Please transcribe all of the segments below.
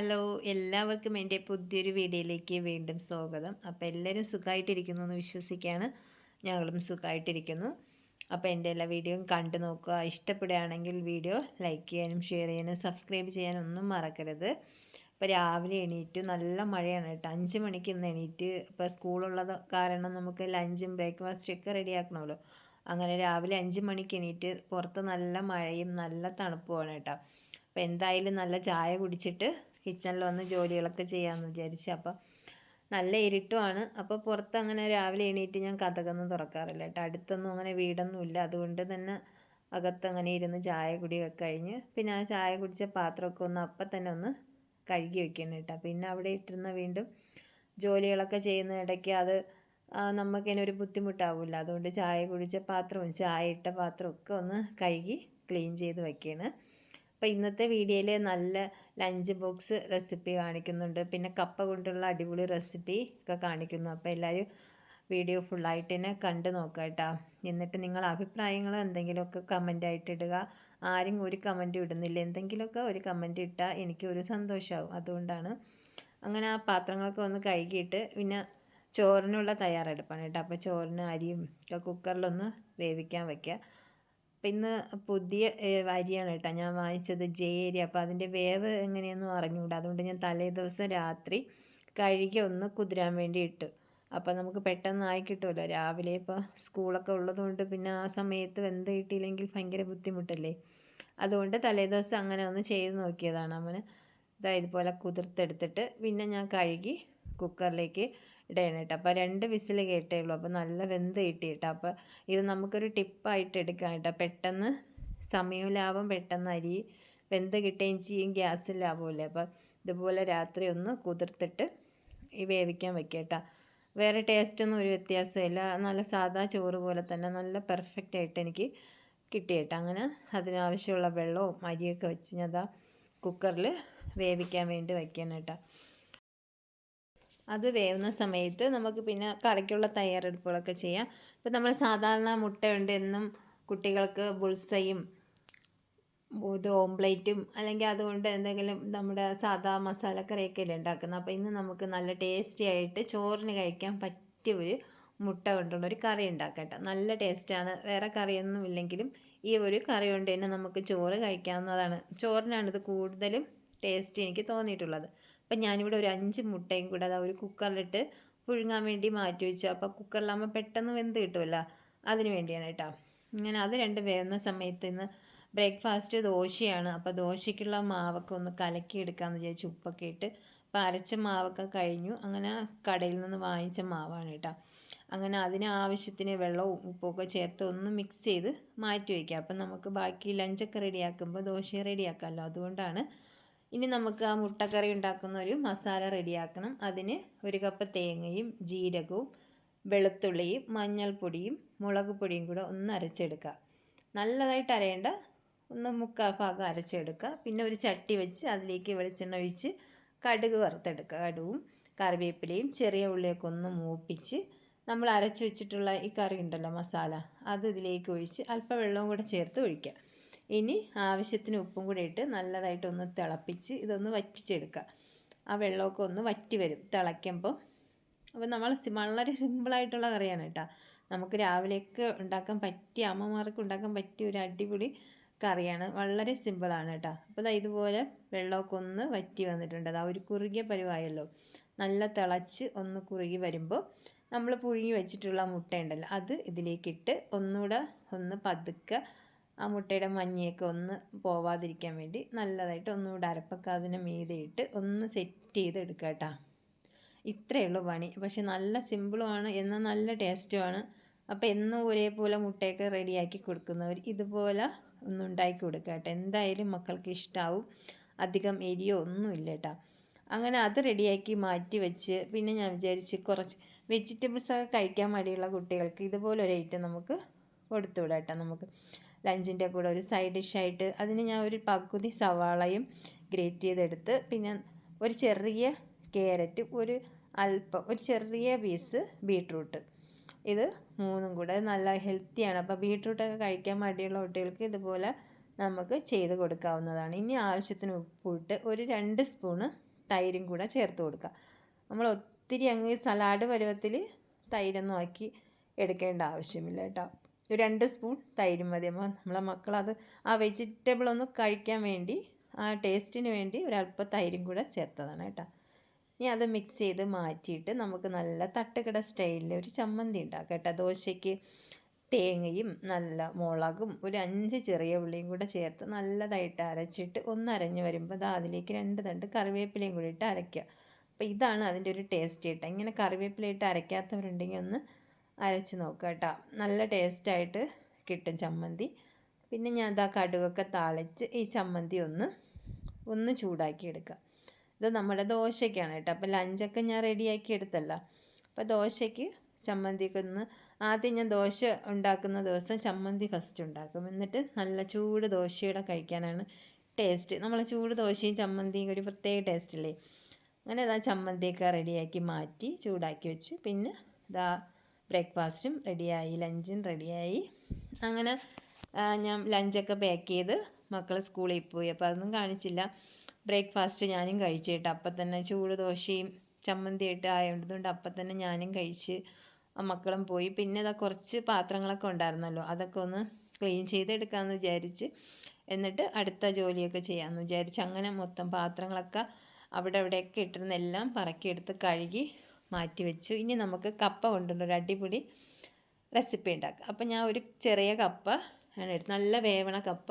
എല്ലാവർക്കും എന്റെ പുതിയൊരു വീഡിയോയിലേക്ക് വീണ്ടും സ്വാഗതം. അപ്പോൾ എല്ലാവരും സുഖമായിട്ടിരിക്കുന്നു എന്ന് വിശ്വസിക്കുകയാണ്. ഞങ്ങളും സുഖമായിട്ടിരിക്കുന്നു. അപ്പോൾ എന്റെ എല്ലാ വീഡിയോയും കണ്ടു നോക്കുക. ഇഷ്ടപ്പെടുകയാണെങ്കിൽ വീഡിയോ ലൈക്ക് ചെയ്യാനും ഷെയർ ചെയ്യാനും സബ്സ്ക്രൈബ് ചെയ്യാനും ഒന്നും മറക്കരുത്. അപ്പോൾ രാവിലെ എണീറ്റ് നല്ല മഴയാണ് കേട്ടോ. അഞ്ച് മണിക്ക് ഇന്ന് എണീറ്റ് ഇപ്പോൾ സ്കൂളുള്ളത് കാരണം നമുക്ക് ലഞ്ചും ബ്രേക്ക്ഫാസ്റ്റൊക്കെ റെഡിയാക്കണമല്ലോ. അങ്ങനെ രാവിലെ അഞ്ച് മണിക്ക് എണീറ്റ് പുറത്ത് നല്ല മഴയും നല്ല തണുപ്പുമാണ് കേട്ടോ. അപ്പോൾ എന്തായാലും നല്ല ചായ കുടിച്ചിട്ട് കിച്ചണിൽ വന്ന് ജോലികളൊക്കെ ചെയ്യാമെന്ന് വിചാരിച്ച് അപ്പോൾ നല്ല ഇരുട്ടുമാണ്. അപ്പോൾ പുറത്ത് അങ്ങനെ രാവിലെ എണീറ്റ് ഞാൻ കഥകൊന്നും തുറക്കാറില്ല കേട്ടോ. അടുത്തൊന്നും അങ്ങനെ വീടൊന്നും ഇല്ല. അതുകൊണ്ട് തന്നെ അകത്ത് അങ്ങനെ ഇരുന്ന് ചായ കുടിയൊക്കെ കഴിഞ്ഞ് പിന്നെ ആ ചായ കുടിച്ച പാത്രമൊക്കെ ഒന്ന് അപ്പം തന്നെ ഒന്ന് കഴുകി വെക്കണം കേട്ടോ. പിന്നെ അവിടെ ഇട്ടിരുന്ന വീണ്ടും ജോലികളൊക്കെ ചെയ്യുന്ന ഇടയ്ക്ക് അത് നമുക്കതിനെ ഒരു ബുദ്ധിമുട്ടാവില്ല. അതുകൊണ്ട് ചായ കുടിച്ച പാത്രവും ചായ ഇട്ട പാത്രവും ഒക്കെ ഒന്ന് കഴുകി ക്ലീൻ ചെയ്ത് വയ്ക്കുകയാണ് അപ്പോൾ ഇന്നത്തെ വീഡിയോയിൽ നല്ല ലഞ്ച് ബോക്സ് റെസിപ്പി കാണിക്കുന്നുണ്ട്. പിന്നെ കപ്പ കൊണ്ടുള്ള അടിപൊളി റെസിപ്പി ഒക്കെ കാണിക്കുന്നു. അപ്പോൾ എല്ലാവരും വീഡിയോ ഫുള്ളായിട്ട് തന്നെ കണ്ട് നോക്കുക കേട്ടോ. എന്നിട്ട് നിങ്ങൾ അഭിപ്രായങ്ങൾ എന്തെങ്കിലുമൊക്കെ കമന്റ് ആയിട്ട് ഇടുക. ആരും ഒരു കമന്റ് ഇടുന്നില്ല. എന്തെങ്കിലുമൊക്കെ ഒരു കമന്റ് ഇട്ടാൽ എനിക്ക് ഒരു സന്തോഷമാവും അതുകൊണ്ടാണ് അങ്ങനെ ആ പാത്രങ്ങളൊക്കെ ഒന്ന് കഴുകിയിട്ട് പിന്നെ ചോറിനുള്ള തയ്യാറെടുപ്പാണ് കേട്ടോ. അപ്പോൾ ചോറിന് അരിയും ഒക്കെ കുക്കറിലൊന്ന് വേവിക്കാൻ വയ്ക്കുക അപ്പം ഇന്ന് പുതിയ അരിയാണ് കേട്ടോ. ഞാൻ വാങ്ങിച്ചത് ജേരി അപ്പോൾ അതിന്റെ വേവ് എങ്ങനെയൊന്നും അറിഞ്ഞുകൂടാ അതുകൊണ്ട് ഞാൻ തലേ ദിവസം രാത്രി കഴുകി ഒന്ന് കുതിരാൻ വേണ്ടി ഇട്ടു. അപ്പോൾ നമുക്ക് പെട്ടെന്ന് ആയി കിട്ടുമല്ലോ രാവിലെ ഇപ്പോൾ സ്കൂളൊക്കെ ഉള്ളതുകൊണ്ട് പിന്നെ ആ സമയത്ത് വെന്ത് കിട്ടിയില്ലെങ്കിൽ ഭയങ്കര ബുദ്ധിമുട്ടല്ലേ? അതുകൊണ്ട് തലേ ദിവസം അങ്ങനെ ഒന്ന് ചെയ്ത് നോക്കിയതാണ് അവന്. ഇതാ ഇതുപോലെ കുതിർത്തെടുത്തിട്ട് പിന്നെ ഞാൻ കഴുകി കുക്കറിലേക്ക് ഇടണം കേട്ടോ അപ്പോൾ രണ്ട് വിസിൽ കേട്ടേ ഉള്ളൂ. അപ്പോൾ നല്ല വെന്ത് കിട്ടി കേട്ടോ അപ്പോൾ ഇത് നമുക്കൊരു ടിപ്പായിട്ട് എടുക്കാം കേട്ടോ. പെട്ടെന്ന് സമയവും ലാഭം പെട്ടെന്ന് അരി വെന്ത് കിട്ടുകയും ചെയ്യും ഗ്യാസ് ലാഭമില്ലേ അപ്പോൾ ഇതുപോലെ രാത്രി ഒന്ന് കുതിർത്തിട്ട് ഈ വേവിക്കാൻ വെക്കുക കേട്ടോ. വേറെ ടേസ്റ്റൊന്നും ഒരു വ്യത്യാസമില്ല നല്ല സാധാ ചോറ് പോലെ തന്നെ നല്ല പെർഫെക്റ്റ് ആയിട്ട് എനിക്ക് കിട്ടി കേട്ടോ. അങ്ങനെ അതിനാവശ്യമുള്ള വെള്ളവും അരിയൊക്കെ വെച്ച് ഞാൻ അതാ കുക്കറിൽ വേവിക്കാൻ വേണ്ടി വയ്ക്കണം കേട്ടോ. അത് വേവുന്ന സമയത്ത് നമുക്ക് പിന്നെ കറിക്കുള്ള തയ്യാറെടുപ്പുകളൊക്കെ ചെയ്യാം. ഇപ്പം നമ്മൾ സാധാരണ മുട്ടയുണ്ട് എന്നും കുട്ടികൾക്ക് ബുൾസയും ഇത് ഓംപ്ലേറ്റും അല്ലെങ്കിൽ അതുകൊണ്ട് എന്തെങ്കിലും നമ്മുടെ സാധാ മസാലക്കറിയൊക്കെ അല്ലേ ഉണ്ടാക്കുന്നത്. അപ്പോൾ ഇന്ന് നമുക്ക് നല്ല ടേസ്റ്റി ആയിട്ട് ചോറിന് കഴിക്കാൻ പറ്റിയ ഒരു മുട്ട കൊണ്ടുള്ള ഒരു കറി ഉണ്ടാക്കട്ടെ. നല്ല ടേസ്റ്റാണ് വേറെ കറിയൊന്നും ഇല്ലെങ്കിലും ഈ ഒരു കറി കൊണ്ട് തന്നെ നമുക്ക് ചോറ് കഴിക്കാവുന്നതാണ്. ചോറിനാണിത് കൂടുതലും ടേസ്റ്റ് എനിക്ക് തോന്നിയിട്ടുള്ളത്. അപ്പം ഞാനിവിടെ ഒരു അഞ്ച് മുട്ടയും കൂടെ അതാ ഒരു കുക്കറിലിട്ട് പുഴുങ്ങാൻ വേണ്ടി മാറ്റി വെച്ചു. അപ്പോൾ കുക്കറിലാകുമ്പോൾ പെട്ടെന്ന് വെന്ത് കിട്ടുമല്ലോ അതിന് വേണ്ടിയാണ് കേട്ടോ. ഇങ്ങനെ അത് രണ്ട് വേവുന്ന സമയത്ത് ഇന്ന് ബ്രേക്ക്ഫാസ്റ്റ് ദോശയാണ്. അപ്പോൾ ദോശയ്ക്കുള്ള മാവൊക്കെ ഒന്ന് കലക്കി എടുക്കാമെന്ന് വിചാരിച്ചു ഉപ്പൊക്കെ ഇട്ട് അപ്പോൾ അരച്ച മാവൊക്കെ കഴിഞ്ഞു. അങ്ങനെ കടയിൽ നിന്ന് വാങ്ങിച്ച മാവാണ് കേട്ടോ. അങ്ങനെ അതിന് ആവശ്യത്തിന് വെള്ളവും ഉപ്പൊക്കെ ചേർത്ത് ഒന്ന് മിക്സ് ചെയ്ത് മാറ്റി വയ്ക്കുക അപ്പം നമുക്ക് ബാക്കി ലഞ്ചൊക്കെ റെഡിയാക്കുമ്പോൾ ദോശ റെഡിയാക്കാമല്ലോ അതുകൊണ്ടാണ് ഇനി നമുക്ക് ആ മുട്ടക്കറി ഉണ്ടാക്കുന്ന ഒരു മസാല റെഡിയാക്കണം. അതിന് ഒരു കപ്പ് തേങ്ങയും ജീരകവും വെളുത്തുള്ളിയും മഞ്ഞൾപ്പൊടിയും മുളക് പൊടിയും കൂടെ ഒന്ന് അരച്ചെടുക്കുക. നല്ലതായിട്ട് അരയേണ്ട ഒന്ന് മുക്കാൽ ഭാഗം അരച്ചെടുക്കുക. പിന്നെ ഒരു ചട്ടി വെച്ച് അതിലേക്ക് വെളിച്ചെണ്ണ ഒഴിച്ച് കടുക് വറുത്തെടുക്കുക. കടുവും കറിവേപ്പിലയും ചെറിയ ഉള്ളിയൊക്കെ ഒന്ന് മൂപ്പിച്ച് നമ്മൾ അരച്ചു വെച്ചിട്ടുള്ള ഈ കറി ഉണ്ടല്ലോ മസാല അത് ഇതിലേക്ക് ഒഴിച്ച് അല്പം വെള്ളവും കൂടെ ചേർത്ത് ഒഴിക്കുക. ഇനി ആവശ്യത്തിന് ഉപ്പും കൂടി ഇട്ട് നല്ലതായിട്ട് ഒന്ന് തിളപ്പിച്ച് ഇതൊന്ന് വറ്റിച്ചെടുക്കുക. ആ വെള്ളമൊക്കെ ഒന്ന് വറ്റി വരും തിളയ്ക്കുമ്പോൾ അപ്പോൾ നമ്മൾ വളരെ സിമ്പിളായിട്ടുള്ള കറിയാണ് കേട്ടോ. നമുക്ക് രാവിലെയൊക്കെ ഉണ്ടാക്കാൻ പറ്റിയ അമ്മമാർക്ക് ഉണ്ടാക്കാൻ പറ്റിയ ഒരു അടിപൊളി കറിയാണ്. വളരെ സിമ്പിളാണ് കേട്ടോ. അപ്പോൾ ഇതാ ഇതുപോലെ വെള്ളമൊക്കെ ഒന്ന് വറ്റി വന്നിട്ടുണ്ട്. അതാ ഒരു കുറുകിയ പരിവായല്ലോ. നല്ല തിളച്ച് ഒന്ന് കുറുകി വരുമ്പോൾ നമ്മൾ പുഴുങ്ങി വെച്ചിട്ടുള്ള മുട്ട ഉണ്ടല്ലോ അത് ഇതിലേക്കിട്ട് ഒന്നുകൂടെ ഒന്ന് പതുക്കെ ആ മുട്ടയുടെ മഞ്ഞയൊക്കെ ഒന്ന് പോവാതിരിക്കാൻ വേണ്ടി നല്ലതായിട്ട് ഒന്നുകൂടെ അരപ്പൊക്കെ അതിന് മീതെ ഒന്ന് സെറ്റ് ചെയ്ത് എടുക്കുക കേട്ടോ. ഇത്രയേ ഉള്ളൂ പണി. പക്ഷെ നല്ല സിമ്പിളുമാണ് എന്നാൽ നല്ല ടേസ്റ്റുമാണ്. അപ്പോൾ എന്നും ഒരേപോലെ മുട്ടയൊക്കെ റെഡിയാക്കി കൊടുക്കുന്നവർ ഇതുപോലെ ഒന്ന് ഉണ്ടാക്കി കൊടുക്കുക കേട്ടോ. എന്തായാലും മക്കൾക്ക് ഇഷ്ടമാവും അധികം എരിയോ ഒന്നുമില്ല കേട്ടോ. അങ്ങനെ അത് റെഡിയാക്കി മാറ്റി വെച്ച് പിന്നെ ഞാൻ വിചാരിച്ച് കുറച്ച് വെജിറ്റബിൾസൊക്കെ കഴിക്കാൻ മടിയുള്ള കുട്ടികൾക്ക് ഇതുപോലെ ഒരു ഐറ്റം നമുക്ക് കൊടുത്തു വിടാം കേട്ടോ നമുക്ക്. ലഞ്ചിന്റെ കൂടെ ഒരു സൈഡ് ഡിഷായിട്ട് അതിന് ഞാൻ ഒരു പകുതി സവാളയും ഗ്രേറ്റ് ചെയ്തെടുത്ത് പിന്നെ ഒരു ചെറിയ ക്യാരറ്റ് ഒരു അല്പം ഒരു ചെറിയ പീസ് ബീട്രൂട്ട്. ഇത് മൂന്നും കൂടെ നല്ല ഹെൽത്തിയാണ്. അപ്പോൾ ബീട്രൂട്ടൊക്കെ കഴിക്കാൻ മടിയുള്ള കുട്ടികൾക്ക് ഇതുപോലെ നമുക്ക് ചെയ്ത് കൊടുക്കാവുന്നതാണ്. ഇനി ആവശ്യത്തിന് ഉപ്പിട്ട് ഒരു രണ്ട് സ്പൂണ് തൈരും കൂടെ ചേർത്ത് കൊടുക്കുക. നമ്മൾ ഒത്തിരി അങ്ങ് സലാഡ് പരുവത്തിൽ തൈരൊന്നും ആക്കി എടുക്കേണ്ട ആവശ്യമില്ല കേട്ടോ. ഒരു രണ്ട് സ്പൂൺ തൈര് മതി. അപ്പോൾ നമ്മളെ മക്കളത് ആ വെജിറ്റബിൾ ഒന്ന് കഴിക്കാൻ വേണ്ടി ആ ടേസ്റ്റിന് വേണ്ടി ഒരല്പം തൈരും കൂടെ ചേർത്തതാണ് കേട്ടോ. ഇനി അത് മിക്സ് ചെയ്ത് മാറ്റിയിട്ട് നമുക്ക് നല്ല തട്ടുകട സ്റ്റൈലിൽ ഒരു ചമ്മന്തി ഉണ്ടാക്കാം കേട്ടോ. ദോശയ്ക്ക് തേങ്ങയും നല്ല മുളകും ഒരു അഞ്ച് ചെറിയ ഉള്ളിയും കൂടെ ചേർത്ത് നല്ലതായിട്ട് അരച്ചിട്ട് ഒന്ന് അരഞ്ഞ് വരുമ്പോൾ അത് അതിലേക്ക് രണ്ട് തണ്ട് കറിവേപ്പിലയും കൂടി ഇട്ട് അരയ്ക്കുക. അപ്പോൾ ഇതാണ് അതിന്റെ ഒരു ടേസ്റ്റ് കേട്ടോ. ഇങ്ങനെ കറിവേപ്പില ഇട്ട് അരയ്ക്കാത്തവരുണ്ടെങ്കിൽ ഒന്ന് അരച്ച് നോക്കുക കേട്ടോ. നല്ല ടേസ്റ്റായിട്ട് കിട്ടും ചമ്മന്തി. പിന്നെ ഞാൻ ഇതാ കടുകൊക്കെ താളിച്ച് ഈ ചമ്മന്തി ഒന്ന് ഒന്ന് ചൂടാക്കി എടുക്കുക. ഇത് നമ്മുടെ ദോശയ്ക്കാണ് കേട്ടോ. അപ്പോൾ ലഞ്ചൊക്കെ ഞാൻ റെഡിയാക്കി എടുത്തല്ലോ. അപ്പോൾ ദോശയ്ക്ക് ചമ്മന്തിയൊക്കെ ഒന്ന് ആദ്യം ഞാൻ ദോശ ഉണ്ടാക്കുന്ന ദിവസം ചമ്മന്തി ഫസ്റ്റ് ഉണ്ടാക്കും. എന്നിട്ട് നല്ല ചൂട് ദോശയുടെ കഴിക്കാനാണ് ടേസ്റ്റ് നമ്മൾ ചൂട് ദോശയും ചമ്മന്തിയും ഒരു പ്രത്യേക ടേസ്റ്റ് അല്ലേ അങ്ങനെ ഇതാ ചമ്മന്തിയൊക്കെ റെഡിയാക്കി മാറ്റി ചൂടാക്കി വെച്ച്. പിന്നെ ഇതാ ബ്രേക്ക്ഫാസ്റ്റും റെഡിയായി ലഞ്ചും റെഡിയായി. അങ്ങനെ ഞാൻ ലഞ്ചൊക്കെ പാക്ക് ചെയ്ത് മക്കൾ സ്കൂളിൽ പോയി. അപ്പോൾ അതൊന്നും കാണിച്ചില്ല. ബ്രേക്ക്ഫാസ്റ്റ് ഞാനും കഴിച്ചിട്ട് അപ്പം തന്നെ ചൂട് ദോശയും ചമ്മന്തിയായിട്ട് ആയതുകൊണ്ട് അപ്പം തന്നെ ഞാനും കഴിച്ച് മക്കളും പോയി. പിന്നെ ഇതാ കുറച്ച് പാത്രങ്ങളൊക്കെ ഉണ്ടായിരുന്നല്ലോ. അതൊക്കെ ഒന്ന് ക്ലീൻ ചെയ്തെടുക്കാമെന്ന് വിചാരിച്ച് എന്നിട്ട് അടുത്ത ജോലിയൊക്കെ ചെയ്യാമെന്ന് വിചാരിച്ച് അങ്ങനെ മൊത്തം പാത്രങ്ങളൊക്കെ അവിടെ അവിടെയൊക്കെ ഇട്ടിരുന്നെല്ലാം പറക്കിയെടുത്ത് കഴുകി മാറ്റി വെച്ചു. ഇനി നമുക്ക് കപ്പ കൊണ്ടുള്ള ഒരു അടിപൊളി റെസിപ്പി ഉണ്ടാക്കാം. അപ്പോൾ ഞാൻ ഒരു ചെറിയ കപ്പ ആണ് എടുത്ത് നല്ല വേവണ കപ്പ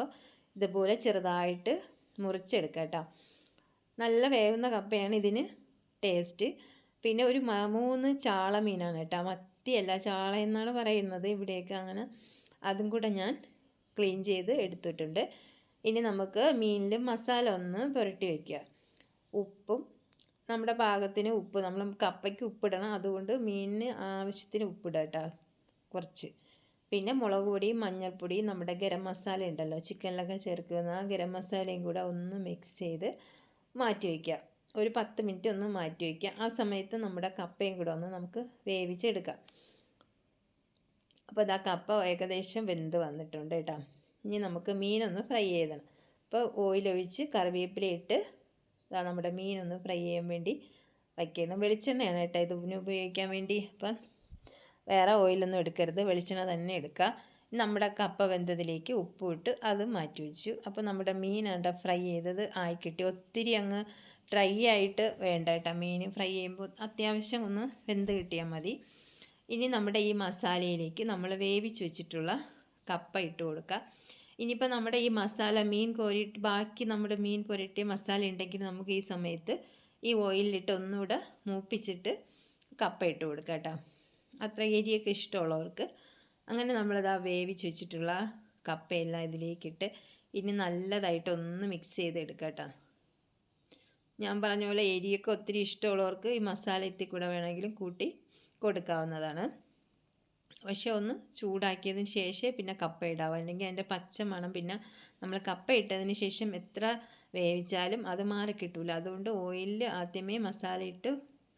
ഇതുപോലെ ചെറുതായിട്ട് മുറിച്ചെടുക്കുക കേട്ടോ. നല്ല വേവുന്ന കപ്പയാണ് ഇതിന് ടേസ്റ്റ് പിന്നെ ഒരു മൂന്ന് ചാള മീനാണ് കേട്ടോ. മത്തിയല്ല ചാള എന്നാണ് പറയുന്നത് ഇവിടെയൊക്കെ അങ്ങനെ. അതും കൂടെ ഞാൻ ക്ലീൻ ചെയ്ത് എടുത്തിട്ടുണ്ട്. ഇനി നമുക്ക് മീനിൽ മസാല ഒന്ന് പുരട്ടി വയ്ക്കുക ഉപ്പും നമ്മുടെ പാകത്തിന് ഉപ്പ് നമ്മൾ കപ്പയ്ക്ക് ഉപ്പിടണം. അതുകൊണ്ട് മീനിന് ആവശ്യത്തിന് ഉപ്പിടുക കേട്ടോ കുറച്ച്. പിന്നെ മുളക് പൊടിയും മഞ്ഞൾപ്പൊടിയും നമ്മുടെ ഗരം മസാല ഉണ്ടല്ലോ ചിക്കനിലൊക്കെ ചേർക്കുന്ന ആ ഗരം മസാലയും കൂടെ ഒന്ന് മിക്സ് ചെയ്ത് മാറ്റി വയ്ക്കുക ഒരു പത്ത് മിനിറ്റ് ഒന്ന് മാറ്റി വയ്ക്കുക ആ സമയത്ത് നമ്മുടെ കപ്പയും കൂടെ ഒന്ന് നമുക്ക് വേവിച്ചെടുക്കാം. അപ്പോൾ ഇതാ കപ്പ ഏകദേശം വെന്ത് വന്നിട്ടുണ്ട് കേട്ടോ ഇനി നമുക്ക് മീനൊന്ന് ഫ്രൈ ചെയ്തണം. അപ്പോൾ ഓയിലൊഴിച്ച് കറിവേപ്പില ഇട്ട് ഇതാ നമ്മുടെ മീനൊന്ന് ഫ്രൈ ചെയ്യാൻ വേണ്ടി വയ്ക്കണം വെളിച്ചെണ്ണയാണ് കേട്ടോ ഇതിന് ഉപയോഗിക്കാൻ വേണ്ടി. അപ്പം വേറെ ഓയിലൊന്നും എടുക്കരുത്. വെളിച്ചെണ്ണ തന്നെ എടുക്കുക. നമ്മുടെ കപ്പ വെന്തതിലേക്ക് ഉപ്പിട്ട് അത് മാറ്റി വെച്ചു. അപ്പോൾ നമ്മുടെ അവിടെ ഫ്രൈ ചെയ്തത് ആയി കിട്ടി. ഒത്തിരി അങ്ങ് ഡ്രൈ ആയിട്ട് വേണ്ട കേട്ടോ മീൻ ഫ്രൈ ചെയ്യുമ്പോൾ. അത്യാവശ്യം ഒന്ന് വെന്ത് കിട്ടിയാൽ മതി. ഇനി നമ്മുടെ ഈ മസാലയിലേക്ക് നമ്മൾ വേവിച്ച് വെച്ചിട്ടുള്ള കപ്പ ഇട്ട് കൊടുക്കുക. ഇനിയിപ്പോൾ നമ്മുടെ ഈ മസാല മീൻ കോരിയിട്ട് ബാക്കി നമ്മുടെ മീൻ പുരട്ടിയ മസാല ഉണ്ടെങ്കിൽ നമുക്ക് ഈ സമയത്ത് ഈ ഓയിലിട്ട് ഒന്നുകൂടെ മൂപ്പിച്ചിട്ട് കപ്പ ഇട്ട് കൊടുക്കുക കേട്ടോ. അത്ര എരിയൊക്കെ ഇഷ്ടമുള്ളവർക്ക്. അങ്ങനെ നമ്മളത് ആ വേവിച്ച് വെച്ചിട്ടുള്ള കപ്പയെല്ലാം ഇതിലേക്കിട്ട് ഇനി നല്ലതായിട്ട് ഒന്ന് മിക്സ് ചെയ്തെടുക്കുക കേട്ടോ. ഞാൻ പറഞ്ഞ പോലെ എരിയൊക്കെ ഒത്തിരി ഇഷ്ടമുള്ളവർക്ക് ഈ മസാല എത്തിക്കൂടെ വേണമെങ്കിലും കൂട്ടി കൊടുക്കാവുന്നതാണ്. പക്ഷെ ഒന്ന് ചൂടാക്കിയതിന് ശേഷം പിന്നെ കപ്പ ഇടാവും. അല്ലെങ്കിൽ അതിന്റെ പച്ച മണം പിന്നെ നമ്മൾ കപ്പ ഇട്ടതിന് ശേഷം എത്ര വേവിച്ചാലും അത് മാറി കിട്ടില്ല അതുകൊണ്ട് ഓയിലിൽ ആദ്യമേ മസാല ഇട്ട്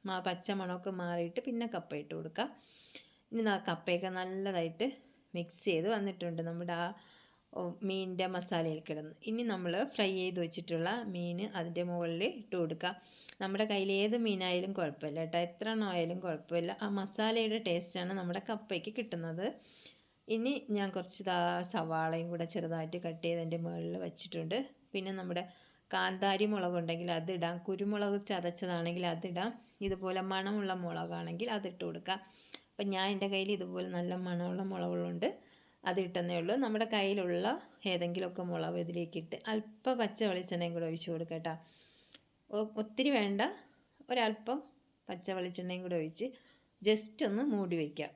മാ പച്ച മണമൊക്കെ മാറിയിട്ട് പിന്നെ കപ്പ ഇട്ട് കൊടുക്കുക. ഇനി കപ്പയൊക്കെ നല്ലതായിട്ട് മിക്സ് ചെയ്ത് വന്നിട്ടുണ്ട്. നമ്മുടെ ആ മീനിന്റെ മസാലയിൽ കിടന്ന്. ഇനി നമ്മൾ ഫ്രൈ ചെയ്ത് വെച്ചിട്ടുള്ള മീൻ അതിന്റെ മുകളിൽ ഇട്ട് കൊടുക്കുക നമ്മുടെ കയ്യിൽ ഏത് മീനായാലും കുഴപ്പമില്ല കേട്ടോ. എത്ര എണ്ണം ആയാലും കുഴപ്പമില്ല. ആ മസാലയുടെ ടേസ്റ്റാണ് നമ്മുടെ കപ്പയ്ക്ക് കിട്ടുന്നത്. ഇനി ഞാൻ കുറച്ച് സവാളയും കൂടെ ചെറുതായിട്ട് കട്ട് ചെയ്ത് അതിന്റെ മുകളിൽ വെച്ചിട്ടുണ്ട്. പിന്നെ നമ്മുടെ കാന്താരി മുളക് ഉണ്ടെങ്കിൽ അതിടാം കുരുമുളക് ചതച്ചതാണെങ്കിൽ അതിടാം ഇതുപോലെ മണമുള്ള മുളകാണെങ്കിൽ അതിട്ട് കൊടുക്കാം. അപ്പം ഞാൻ എന്റെ കയ്യിൽ ഇതുപോലെ നല്ല മണമുള്ള മുളകുകളുണ്ട്. അത് ഇട്ടെന്നേ ഉള്ളൂ. നമ്മുടെ കയ്യിലുള്ള ഏതെങ്കിലുമൊക്കെ മുളക് ഇതിലേക്കിട്ട് അല്പം പച്ച വെളിച്ചെണ്ണയും കൂടെ ഒഴിച്ചു കൊടുക്കുക കേട്ടോ. ഒത്തിരി വേണ്ട. ഒരല്പം പച്ച വെളിച്ചെണ്ണയും കൂടെ ഒഴിച്ച് ജസ്റ്റ് ഒന്ന് മൂടി വയ്ക്കുക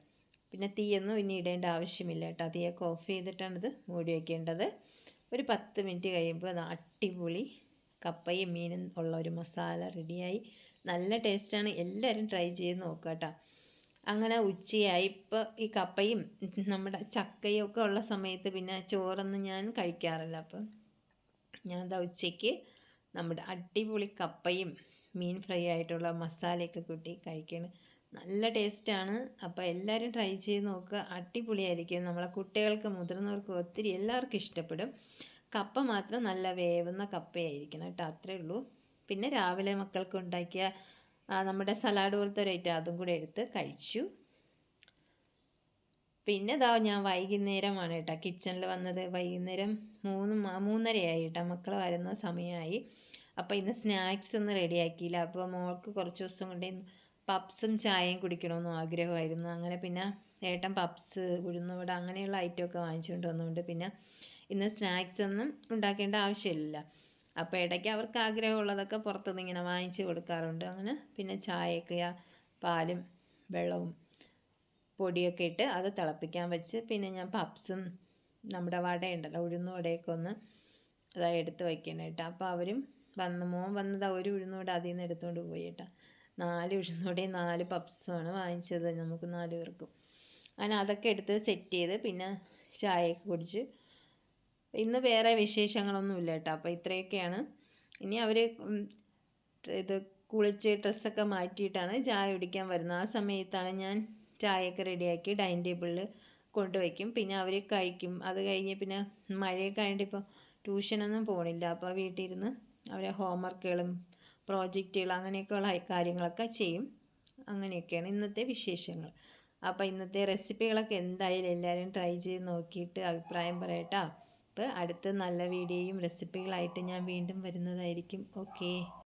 പിന്നെ തീയൊന്നും ഇനി ഇടേണ്ട ആവശ്യമില്ല കേട്ടോ. തീയൊക്കെ ഓഫ് ചെയ്തിട്ടാണ് ഇത് മൂടി വയ്ക്കേണ്ടത് ഒരു പത്ത് മിനിറ്റ് കഴിയുമ്പോൾ അടിപൊളി കപ്പയും മീനും ഉള്ള ഒരു മസാല റെഡിയായി നല്ല ടേസ്റ്റാണ് എല്ലാവരും ട്രൈ ചെയ്ത് നോക്കുക കേട്ടോ. അങ്ങനെ ഉച്ചയായി. ഇപ്പോൾ ഈ കപ്പയും നമ്മുടെ ചക്കയും ഒക്കെ ഉള്ള സമയത്ത് പിന്നെ ചോറൊന്നും ഞാൻ കഴിക്കാറില്ല. അപ്പം ഞാൻ എന്താ ഉച്ചയ്ക്ക് നമ്മുടെ അടിപൊളി കപ്പയും മീൻ ഫ്രൈ ആയിട്ടുള്ള മസാലയൊക്കെ കൂട്ടി കഴിക്കണം. നല്ല ടേസ്റ്റാണ് അപ്പോൾ എല്ലാവരും ട്രൈ ചെയ്ത് നോക്കുക. അടിപൊളിയായിരിക്കും. നമ്മളെ കുട്ടികൾക്ക് മുതിർന്നവർക്കും ഒത്തിരി എല്ലാവർക്കും ഇഷ്ടപ്പെടും. കപ്പ മാത്രം നല്ല വേവുന്ന കപ്പയായിരിക്കണം കേട്ടോ. അത്രേ ഉള്ളൂ. പിന്നെ രാവിലെ മക്കൾക്ക് ഉണ്ടാക്കിയ നമ്മുടെ സലാഡ് പോലത്തെ ഒരു ഐറ്റം അതും കൂടെ എടുത്ത് കഴിച്ചു. പിന്നെ ഇതാ ഞാൻ വൈകുന്നേരമാണ് കേട്ടോ കിച്ചണിൽ വന്നത്. വൈകുന്നേരം മൂന്ന് മൂന്നരയായി കേട്ടോ. മക്കൾ വരുന്ന സമയമായി. അപ്പോൾ ഇന്ന് സ്നാക്സ് ഒന്നും റെഡിയാക്കിയില്ല അപ്പോൾ മോൾക്ക് കുറച്ച് ദിവസം കൊണ്ട് പപ്സും ചായയും കുടിക്കണമെന്നും ആഗ്രഹമായിരുന്നു. അങ്ങനെ പിന്നെ ഏട്ടൻ പപ്സ് ഉഴുന്നുവട അങ്ങനെയുള്ള ഐറ്റമൊക്കെ വാങ്ങിച്ചുകൊണ്ട് വന്നുകൊണ്ട് പിന്നെ ഇന്ന് സ്നാക്സ് ഒന്നും ഉണ്ടാക്കേണ്ട ആവശ്യമില്ല. അപ്പോൾ ഇടയ്ക്ക് അവർക്ക് ആഗ്രഹമുള്ളതൊക്കെ പുറത്തുനിന്ന് ഇങ്ങനെ വാങ്ങിച്ച് കൊടുക്കാറുണ്ട്. അങ്ങനെ പിന്നെ ചായയൊക്കെ പാലും വെള്ളവും പൊടിയൊക്കെ ഇട്ട് അത് തിളപ്പിക്കാൻ വെച്ച് പിന്നെ ഞാൻ പപ്സും നമ്മുടെ വടയുണ്ടല്ലോ ഉഴുന്ന് വടയൊക്കെ ഒന്ന് അതായത് എടുത്ത് വയ്ക്കണം കേട്ടോ. അപ്പോൾ അവരും വന്ന് മോൻ വന്നത് ഒരു ഉഴുന്നുവട അതിൽ നിന്ന് എടുത്തുകൊണ്ട് പോയി കേട്ടോ. നാല് ഉഴുന്നുവടയും നാല് പപ്സുമാണ് വാങ്ങിച്ചത് നമുക്ക് നാല് പേർക്കും. അങ്ങനെ അതൊക്കെ എടുത്ത് സെറ്റ് ചെയ്ത് പിന്നെ ചായയൊക്കെ കുടിച്ച് ഇന്ന് വേറെ വിശേഷങ്ങളൊന്നുമില്ല കേട്ടോ. അപ്പോൾ ഇത്രയൊക്കെയാണ്. ഇനി അവർ ഇത് കുളിച്ച് ഡ്രസ്സൊക്കെ മാറ്റിയിട്ടാണ് ചായ കുടിക്കാൻ വരുന്നത്. ആ സമയത്താണ് ഞാൻ ചായയൊക്കെ റെഡിയാക്കി ഡൈനിങ് ടേബിളിൽ കൊണ്ടുവയ്ക്കും. പിന്നെ അവർ കഴിക്കും. അത് കഴിഞ്ഞ് പിന്നെ മഴയൊക്കെ ആയതുകൊണ്ട് ഇപ്പോൾ ട്യൂഷനൊന്നും പോകണില്ല അപ്പോൾ വീട്ടിലിരുന്ന് അവരെ ഹോംവർക്കുകളും പ്രോജക്റ്റുകളും അങ്ങനെയൊക്കെയുള്ള കാര്യങ്ങളൊക്കെ ചെയ്യും. അങ്ങനെയൊക്കെയാണ് ഇന്നത്തെ വിശേഷങ്ങൾ. അപ്പോൾ ഇന്നത്തെ റെസിപ്പികളൊക്കെ എന്തായാലും എല്ലാവരും ട്രൈ ചെയ്ത് നോക്കിയിട്ട് അഭിപ്രായം പറയട്ടോ അപ്പോൾ അടുത്ത നല്ല വീഡിയോയും റെസിപ്പികളായിട്ട് ഞാൻ വീണ്ടും വരുന്നതായിരിക്കും. ഓക്കേ